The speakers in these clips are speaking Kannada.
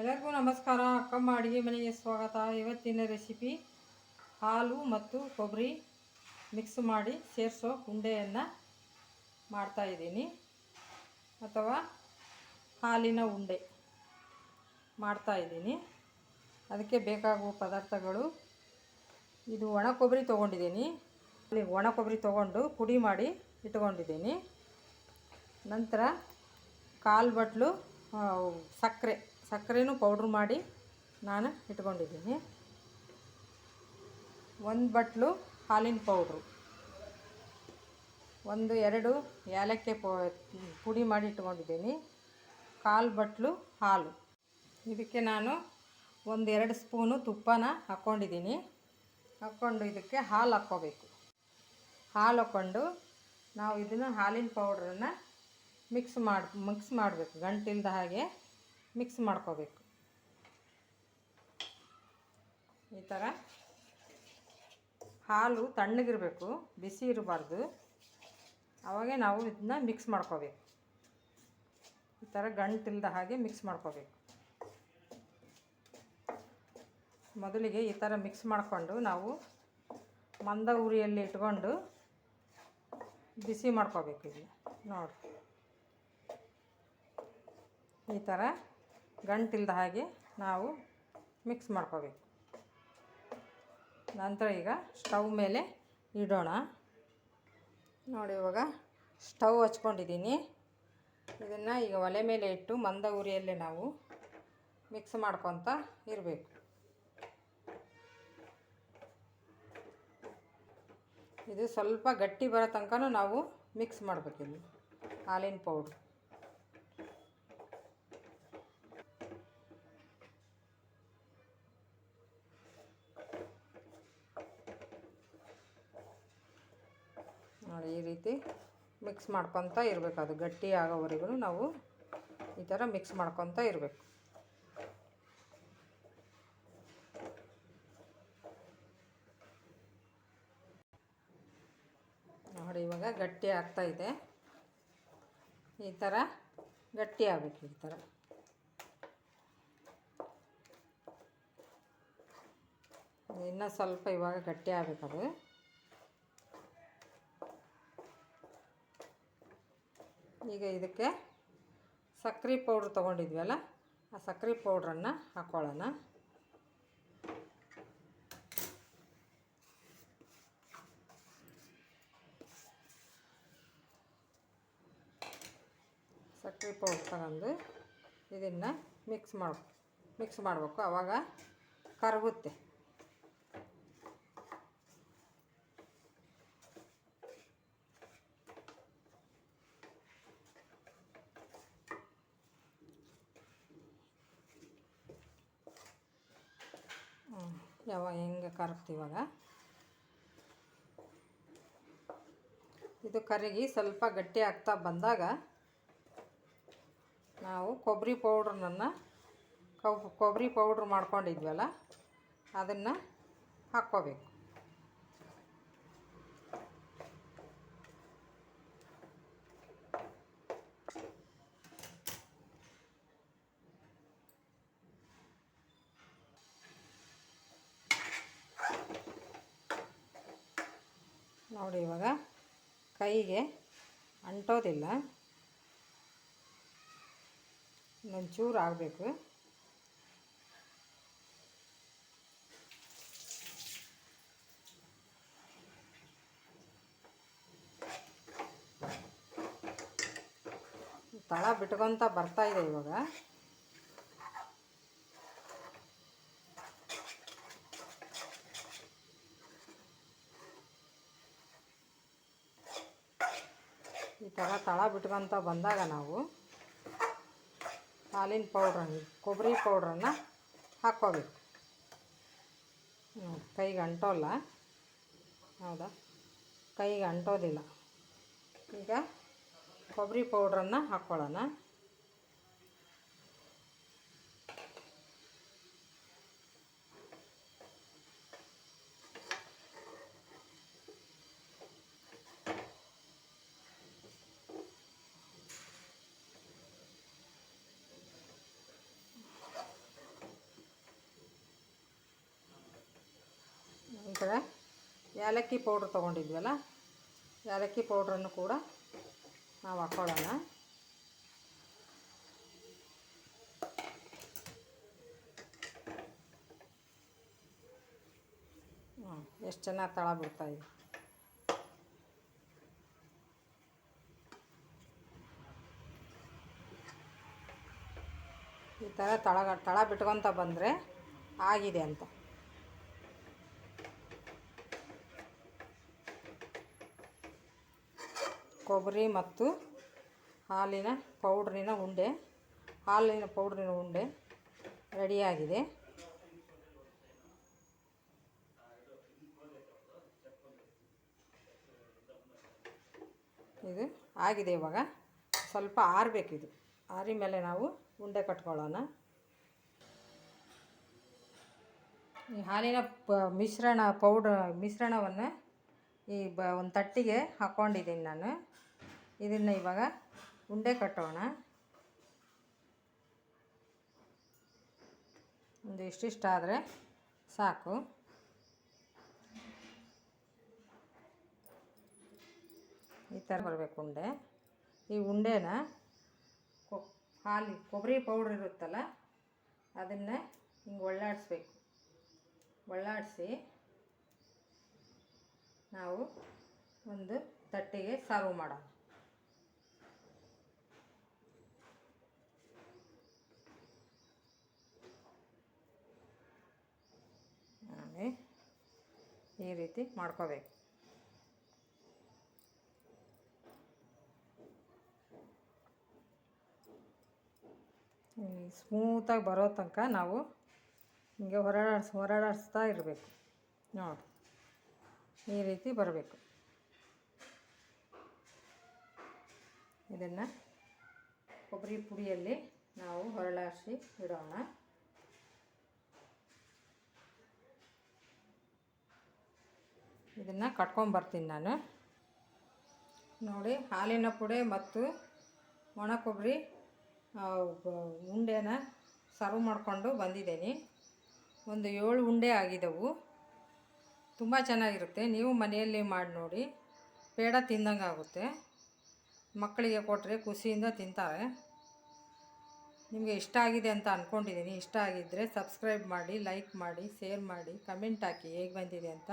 ಎಲ್ಲರಿಗೂ ನಮಸ್ಕಾರ. ಅಕ್ಕಮ್ಮ ಅಡುಗೆ ಮನೆಗೆ ಸ್ವಾಗತ. ಇವತ್ತಿನ ರೆಸಿಪಿ ಹಾಲು ಮತ್ತು ಕೊಬ್ಬರಿ ಮಿಕ್ಸ್ ಮಾಡಿ ಸೇರಿಸೋ ಉಂಡೆಯನ್ನು ಮಾಡ್ತಾಯಿದ್ದೀನಿ ಅಥವಾ ಹಾಲಿನ ಉಂಡೆ ಮಾಡ್ತಾಯಿದ್ದೀನಿ ಅದಕ್ಕೆ ಬೇಕಾಗುವ ಪದಾರ್ಥಗಳು. ಇದು ಒಣ ಕೊಬ್ಬರಿ ತೊಗೊಂಡಿದ್ದೀನಿ. ಅಲ್ಲಿ ಒಣ ಕೊಬ್ಬರಿ ತೊಗೊಂಡು ಪುಡಿ ಮಾಡಿ ಇಟ್ಕೊಂಡಿದ್ದೀನಿ. ನಂತರ ಕಾಲು ಬಟ್ಲು ಸಕ್ಕರೆ. ಸಕ್ಕರೆನೂ ಪೌಡ್ರ್ ಮಾಡಿ ನಾನು ಇಟ್ಕೊಂಡಿದ್ದೀನಿ. ಒಂದು ಬಟ್ಲು ಹಾಲಿನ ಪೌಡ್ರು ಒಂದು, ಎರಡು ಏಲಕ್ಕಿ ಪುಡಿ ಮಾಡಿ ಇಟ್ಕೊಂಡಿದ್ದೀನಿ. ಕಾಲು ಬಟ್ಲು ಹಾಲು. ಇದಕ್ಕೆ ನಾನು ಒಂದು ಎರಡು ಸ್ಪೂನು ತುಪ್ಪನ ಹಾಕ್ಕೊಂಡಿದ್ದೀನಿ ಹಾಕ್ಕೊಂಡು ಇದಕ್ಕೆ ಹಾಲು ಹಾಕ್ಕೋಬೇಕು. ಹಾಲು ಹಾಕ್ಕೊಂಡು ನಾವು ಇದನ್ನು ಹಾಲಿನ ಪೌಡ್ರನ್ನು ಮಿಕ್ಸ್ ಮಾಡಿ ಮಿಕ್ಸ್ ಮಾಡಬೇಕು, ಗಂಟಿಲ್ದ ಹಾಗೆ. ಮಿಕ್ಸ್ ಮಾಡ್ಕೋಬೇಕು. ಈ ಥರ ಹಾಲು ತಣ್ಣಗಿರಬೇಕು, ಬಿಸಿ ಇರಬಾರ್ದು. ಅವಾಗೆ ನಾವು ಇದನ್ನ ಮಿಕ್ಸ್ ಮಾಡ್ಕೋಬೇಕು. ಈ ಥರ ಗಂಟಿಲ್ದ ಹಾಗೆ ಮಿಕ್ಸ್ ಮಾಡ್ಕೋಬೇಕು. ಮೊದಲಿಗೆ ಈ ಥರ ಮಿಕ್ಸ್ ಮಾಡಿಕೊಂಡು ನಾವು ಮಂದ ಉರಿಯಲ್ಲಿ ಇಟ್ಕೊಂಡು ಬಿಸಿ ಮಾಡ್ಕೋಬೇಕು ಇದನ್ನ. ನೋಡಿ. ಈ ಥರ ಗಂಟಿಲ್ದ ಹಾಗೆ ನಾವು ಮಿಕ್ಸ್ ಮಾಡ್ಕೋಬೇಕು. ನಂತರ ಈಗ ಸ್ಟವ್ ಮೇಲೆ ಇಡೋಣ. ನೋಡಿ ಇವಾಗ ಸ್ಟವ್ ಹಚ್ಕೊಂಡಿದ್ದೀನಿ. ಇದನ್ನು ಈಗ ಒಲೆ ಮೇಲೆ ಇಟ್ಟು ಮಂದ ಉರಿಯಲ್ಲೇ ನಾವು ಮಿಕ್ಸ್ ಮಾಡ್ಕೊತ ಇರಬೇಕು. ಇದು ಸ್ವಲ್ಪ ಗಟ್ಟಿ ಬರೋ ತನಕ ನಾವು ಮಿಕ್ಸ್ ಮಾಡಬೇಕಿಲ್ಲಿ. ಹಾಲಿನ ಪೌಡ್ರ್. ನೋಡಿ ಈ ರೀತಿ ಮಿಕ್ಸ್ ಮಾಡ್ಕೊತ ಇರಬೇಕು. ಅದು ಗಟ್ಟಿ ಆಗೋವರೆಗೂ ನಾವು ಈ ಥರ ಮಿಕ್ಸ್ ಮಾಡ್ಕೊತ ಇರಬೇಕು. ನೋಡಿ ಇವಾಗ ಗಟ್ಟಿ ಆಗ್ತಾ ಇದೆ. ಈ ಥರ ಗಟ್ಟಿ ಆಗಬೇಕು ಈ ಥರ. ಇನ್ನೂ ಸ್ವಲ್ಪ ಇವಾಗ ಗಟ್ಟಿ ಆಗಬೇಕದು ಈಗ ಇದಕ್ಕೆ ಸಕ್ಕರೆ ಪೌಡ್ರ್ ತೊಗೊಂಡಿದ್ವಲ್ಲ ಆ ಸಕ್ಕರೆ ಪೌಡ್ರನ್ನು ಹಾಕ್ಕೊಳ್ಳೋಣ ಸಕ್ಕರೆ ಪೌಡ್ರ್ ತಗೊಂಡು ಇದನ್ನು ಮಿಕ್ಸ್ ಮಾಡ ಮಿಕ್ಸ್ ಮಾಡಬೇಕು. ಆವಾಗ ಕರಗುತ್ತೆ. ಯಾವ ಹೆಂಗೆ ಕರಗ್ತಿವಾಗ ಇದು ಕರಗಿ ಸ್ವಲ್ಪ ಗಟ್ಟಿ ಆಗ್ತಾ ಬಂದಾಗ ನಾವು ಕೊಬ್ಬರಿ ಪೌಡ್ರನ್ನ ಕೊಬ್ಬರಿ ಪೌಡ್ರ್ ಮಾಡ್ಕೊಂಡಿದ್ವಲ್ಲ, ಅದನ್ನು ಹಾಕ್ಕೋಬೇಕು. ನೋಡಿ ಇವಾಗ ಕೈಗೆ ಅಂಟೋದಿಲ್ಲ. ಇನ್ನೊಂಚೂರು ಆಗಬೇಕು. ತಳ ಬಿಟ್ಕೊತ ಬರ್ತಾ ಇದೆ ಇವಾಗ. ಈ ಥರ ತಳ ಬಿಟ್ಕೊತ ಬಂದಾಗ ನಾವು ಹಾಲಿನ ಪೌಡ್ರನ್ನು ಕೊಬ್ಬರಿ ಪೌಡ್ರನ್ನು ಹಾಕ್ಕೋಬೇಕು. ಕೈಗೆ ಅಂಟೋಲ್ಲ. ಹೌದಾ? ಕೈಗೆ ಅಂಟೋದಿಲ್ಲ. ಈಗ ಕೊಬ್ಬರಿ ಪೌಡ್ರನ್ನು ಹಾಕ್ಕೊಳ್ಳೋಣ. ಏಲಕ್ಕಿ ಪೌಡ್ರ್ ತೊಗೊಂಡಿದ್ವಲ್ಲ, ಏಲಕ್ಕಿ ಪೌಡ್ರನ್ನು ಕೂಡ ನಾವು ಹಾಕ್ಕೊಳ್ಳೋಣ ಎಷ್ಟು ಚೆನ್ನಾಗಿ ತಳ ಬಿಡ್ತಾ ಇದೆ. ಈ ಥರ ತಳ ತಳ ಬಿಟ್ಕೊತ ಬಂದರೆ ಆಗಿದೆ ಅಂತ. ಕೊಬ್ಬರಿ ಮತ್ತು ಹಾಲಿನ ಪೌಡ್ರಿನ ಉಂಡೆ, ಹಾಲಿನ ಪೌಡ್ರಿನ ಉಂಡೆ ರೆಡಿಯಾಗಿದೆ. ಇದು ಆಗಿದೆ ಇವಾಗ. ಸ್ವಲ್ಪ ಆರಬೇಕಿದು ಆರಿ ಮೇಲೆ ನಾವು ಉಂಡೆ ಕಟ್ಕೊಳ್ಳೋಣ. ಈ ಹಾಲಿನ ಪ ಮಿಶ್ರಣ ಪೌಡ್ರ್ ಮಿಶ್ರಣವನ್ನು ಈ ಬ, ಒಂದು ತಟ್ಟಿಗೆ ಹಾಕ್ಕೊಂಡಿದ್ದೀನಿ ನಾನು. ಇದನ್ನು ಇವಾಗ ಉಂಡೆ ಕಟ್ಟೋಣ. ಒಂದು ಇಷ್ಟಿಷ್ಟಾದರೆ ಸಾಕು. ಈ ಥರ ಬರಬೇಕು ಉಂಡೆ. ಈ ಉಂಡೆನ ಕೊ, ಹಾಲು, ಕೊಬ್ಬರಿ ಪೌಡ್ರ್ ಇರುತ್ತಲ್ಲ, ಅದನ್ನು ಹಿಂಗೆ ಒಳ್ಳಾಡಿಸ್ಬೇಕು. ಒಳ್ಳಾಡಿಸಿ ನಾವು ಒಂದು ತಟ್ಟೆಗೆ ಸರ್ವ್ ಮಾಡೋಣ. ಈ ರೀತಿ ಮಾಡ್ಕೋಬೇಕು. ಸ್ಮೂತಾಗಿ ಬರೋ ತನಕ ನಾವು ಹಿಂಗೆ ಹೊರಡಾಡ್ಸ್ ಹೊರಡಾಡಿಸ್ತಾ ಇರಬೇಕು. ನೋಡಿ. ಈ ರೀತಿ ಬರಬೇಕು. ಇದನ್ನು ಕೊಬ್ಬರಿ ಪುಡಿಯಲ್ಲಿ ನಾವು ಹೊರಳಾಡಿಸಿ ಇಡೋಣ. ಇದನ್ನು ಕಟ್ಕೊಂಬರ್ತೀನಿ ನಾನು. ನೋಡಿ, ಹಾಲಿನ ಪುಡಿ ಮತ್ತು ಒಣ ಕೊಬ್ಬರಿ ಉಂಡೆನ ಸರ್ವ್ ಮಾಡಿಕೊಂಡು ಬಂದಿದ್ದೀನಿ. ಒಂದು ಏಳು ಉಂಡೆ ಆಗಿದ್ದವು. ತುಂಬ ಚೆನ್ನಾಗಿರುತ್ತೆ. ನೀವು ಮನೆಯಲ್ಲಿ ಮಾಡಿ ನೋಡಿ. ಪೇಡ ತಿಂದಂಗೆ ಆಗುತ್ತೆ ಮಕ್ಕಳಿಗೆ ಕೊಟ್ಟರೆ ಖುಷಿಯಿಂದ ತಿಂತಾರೆ. ನಿಮಗೆ ಇಷ್ಟ ಆಗಿದೆ ಅಂತ ಅಂದ್ಕೊಂಡಿದ್ದೀನಿ ಇಷ್ಟ ಆಗಿದ್ದರೆ ಸಬ್ಸ್ಕ್ರೈಬ್ ಮಾಡಿ, ಲೈಕ್ ಮಾಡಿ, ಶೇರ್ ಮಾಡಿ, ಕಮೆಂಟ್ ಹಾಕಿ ಹೇಗೆ ಬಂದಿದೆ ಅಂತ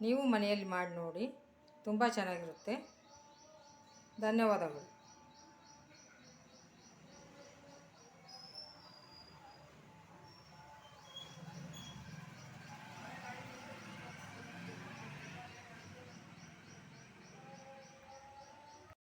ನೀವು ಮನೆಯಲ್ಲಿ ಮಾಡಿ ನೋಡಿ. ತುಂಬ ಚೆನ್ನಾಗಿರುತ್ತೆ. ಧನ್ಯವಾದಗಳು.